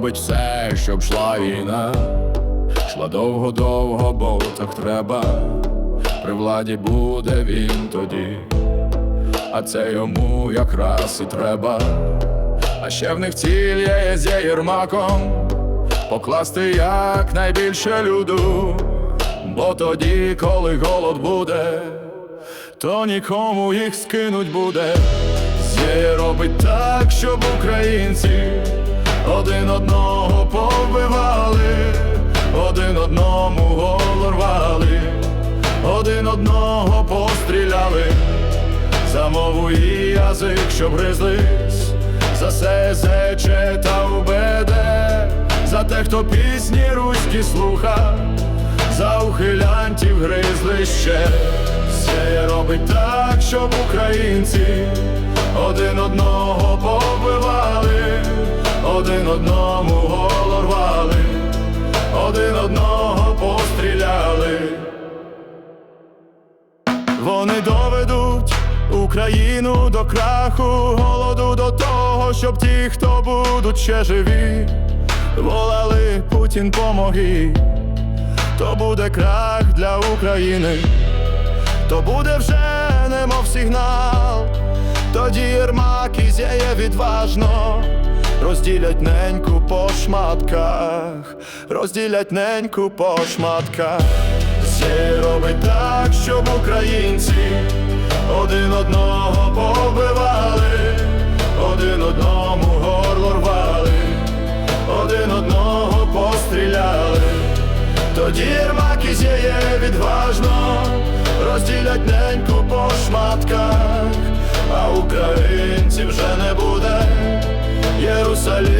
робить все, щоб шла війна. Шла довго-довго, бо так треба. При владі буде він тоді, а це йому якраз і треба. А ще в них ціль є з Єрмаком Покласти якнайбільше люду, бо тоді, коли голод буде, то нікому їх скинуть буде. Зє робить так, щоб українці один одного побивали, один одному голову рвали, один одного постріляли, за мову і язик, щоб гризлись, за СЗЧ та УБД, за те, хто пісні руські слуха, за ухилянтів гризли ще. Все робить так, щоб українці один одного один одному голову рвали, один одного постріляли. Вони доведуть Україну до краху, голоду до того, щоб ті, хто будуть ще живі, волали Путін помоги, то буде крах для України, то буде вже немов сигнал, тоді Єрмак і зяє відважно. Розділять неньку по шматках, розділять неньку по шматках. Все робить так, щоб українці один одного побивали, один одному горло рвали, один одного постріляли. Тоді Єрмак і зяє відважно, розділять неньку по шматках, а українців вже не буде. Єрусалим